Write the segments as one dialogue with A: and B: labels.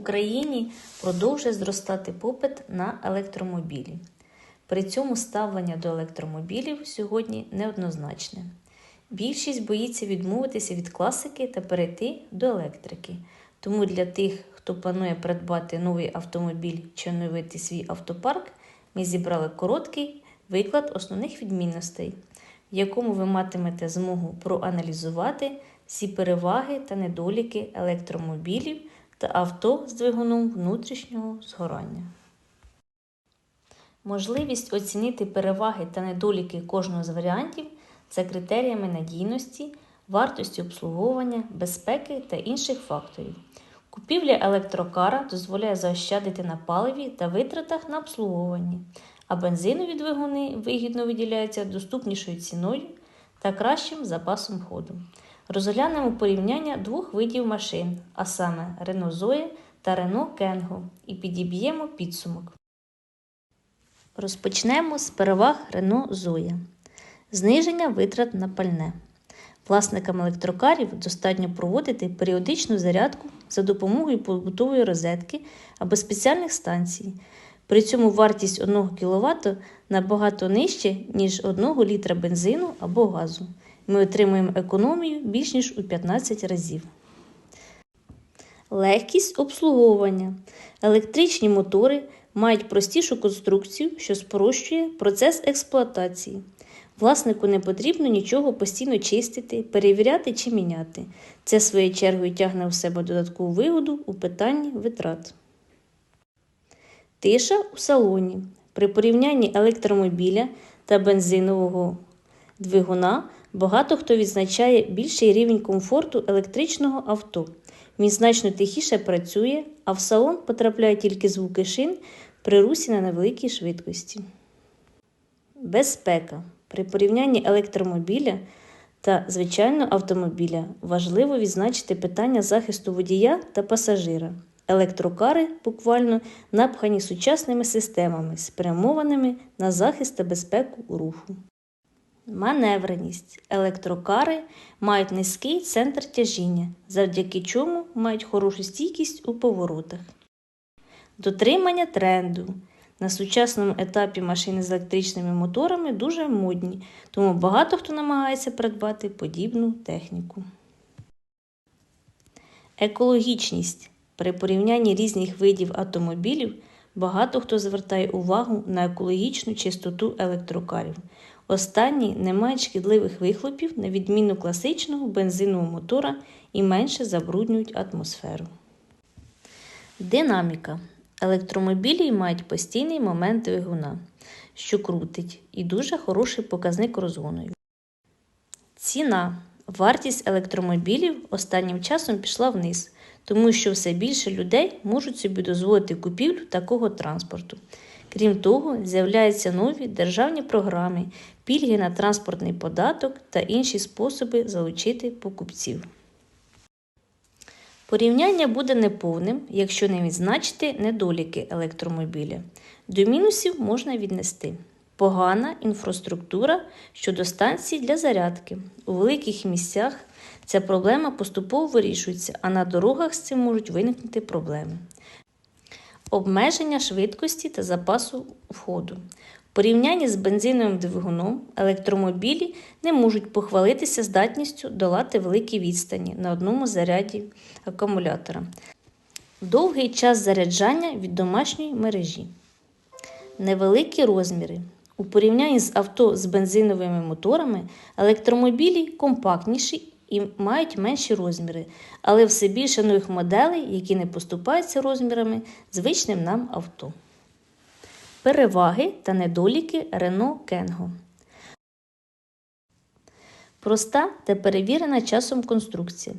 A: Україні продовжує зростати попит на електромобілі. При цьому ставлення до електромобілів сьогодні неоднозначне. Більшість боїться відмовитися від класики та перейти до електрики. Тому для тих, хто планує придбати новий автомобіль чи оновити свій автопарк, ми зібрали короткий виклад основних відмінностей, в якому ви матимете змогу проаналізувати всі переваги та недоліки електромобілів та авто з двигуном внутрішнього згорання. Можливість оцінити переваги та недоліки кожного з варіантів за критеріями надійності, вартості обслуговування, безпеки та інших факторів. Купівля електрокара дозволяє заощадити на паливі та витратах на обслуговуванні, а бензинові двигуни вигідно виділяються доступнішою ціною та кращим запасом ходу. Розглянемо порівняння двох видів машин, а саме Renault Zoe та Renault Kangoo, і підіб'ємо підсумок. Розпочнемо з переваг Renault Zoe. Зниження витрат на пальне. Власникам електрокарів достатньо проводити періодичну зарядку за допомогою побутової розетки або спеціальних станцій. При цьому вартість 1 кВт набагато нижче, ніж 1 літра бензину або газу. Ми отримуємо економію більш ніж у 15 разів. Легкість обслуговування. Електричні мотори мають простішу конструкцію, що спрощує процес експлуатації. Власнику не потрібно нічого постійно чистити, перевіряти чи міняти. Це своєю чергою тягне в себе додаткову вигоду у питанні витрат. Тиша у салоні. При порівнянні електромобіля та бензинового двигуна багато хто відзначає більший рівень комфорту електричного авто. Він значно тихіше працює, а в салон потрапляють тільки звуки шин при русі на невеликій швидкості. Безпека. При порівнянні електромобіля та звичайного автомобіля важливо відзначити питання захисту водія та пасажира. Електрокари буквально напхані сучасними системами, спрямованими на захист та безпеку руху. Маневреність. Електрокари мають низький центр тяжіння, завдяки чому мають хорошу стійкість у поворотах. Дотримання тренду. На сучасному етапі машини з електричними моторами дуже модні, тому багато хто намагається придбати подібну техніку. Екологічність. При порівнянні різних видів автомобілів багато хто звертає увагу на екологічну чистоту електрокарів. Останні не мають шкідливих вихлопів, на відміну класичного бензинового мотора і менше забруднюють атмосферу. Динаміка. Електромобілі мають постійний момент двигуна, що крутить, і дуже хороший показник розгону. Ціна. Вартість електромобілів останнім часом пішла вниз, тому що все більше людей можуть собі дозволити купівлю такого транспорту. Крім того, з'являються нові державні програми, пільги на транспортний податок та інші способи залучити покупців. Порівняння буде неповним, якщо не відзначити недоліки електромобіля. До мінусів можна віднести погана інфраструктура щодо станцій для зарядки. У великих місцях ця проблема поступово вирішується, а на дорогах з цим можуть виникнути проблеми. Обмеження швидкості та запасу входу. В порівнянні з бензиновим двигуном електромобілі не можуть похвалитися здатністю долати великі відстані на одному заряді акумулятора. Довгий час заряджання від домашньої мережі. Невеликі розміри. У порівнянні з авто з бензиновими моторами електромобілі компактніші і мають менші розміри, але все більше нових моделей, які не поступаються розмірами звичним нам авто. Переваги та недоліки Renault Kangoo. Проста та перевірена часом конструкція.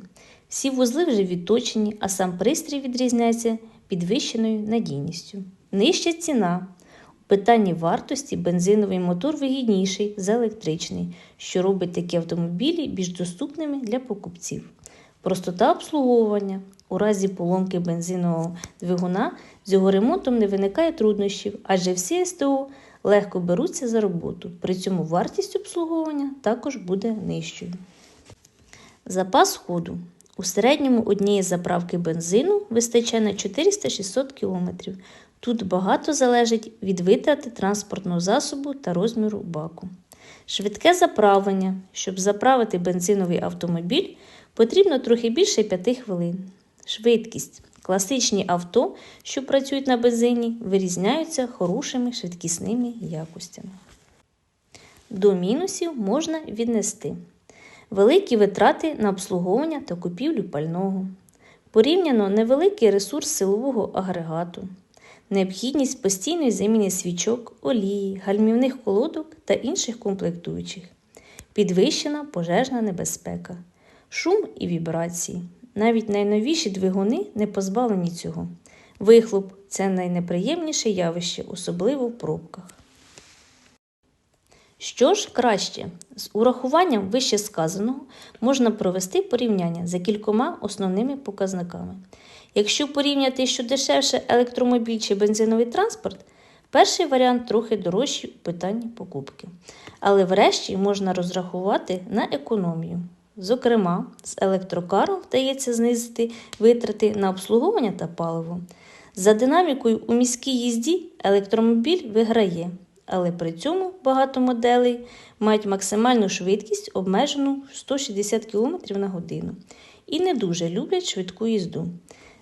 A: Всі вузли вже відточені, а сам пристрій відрізняється підвищеною надійністю. Нижча ціна. Питанні вартості бензиновий мотор вигідніший за електричний, що робить такі автомобілі більш доступними для покупців. Простота обслуговування. У разі поломки бензинового двигуна з його ремонтом не виникає труднощів, адже всі СТО легко беруться за роботу. При цьому вартість обслуговування також буде нижчою. Запас ходу. У середньому однієї заправки бензину вистачає на 400-600 км. Тут багато залежить від витрати транспортного засобу та розміру баку. Швидке заправлення. Щоб заправити бензиновий автомобіль, потрібно трохи більше 5 хвилин. Швидкість. Класичні авто, що працюють на бензині, вирізняються хорошими швидкісними якостями. До мінусів можна віднести великі витрати на обслуговування та купівлю пального, порівняно невеликий ресурс силового агрегату, необхідність постійної заміни свічок, олії, гальмівних колодок та інших комплектуючих, підвищена пожежна небезпека, шум і вібрації. Навіть найновіші двигуни не позбавлені цього. Вихлоп це найнеприємніше явище, особливо в пробках. Що ж краще, з урахуванням вище сказаного можна провести порівняння за кількома основними показниками. Якщо порівняти, що дешевше електромобіль чи бензиновий транспорт, перший варіант трохи дорожчий у питанні покупки. Але врешті можна розрахувати на економію. Зокрема, з електрокаром вдається знизити витрати на обслуговування та паливо. За динамікою у міській їзді електромобіль виграє, але при цьому багато моделей мають максимальну швидкість обмежену 160 км на годину і не дуже люблять швидку їзду.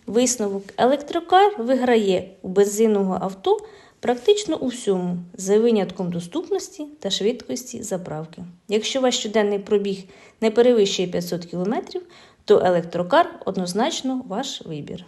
A: Висновок електрокар виграє у бензинового авто практично у всьому, за винятком доступності та швидкості заправки. Якщо ваш щоденний пробіг не перевищує 500 км, то електрокар однозначно ваш вибір.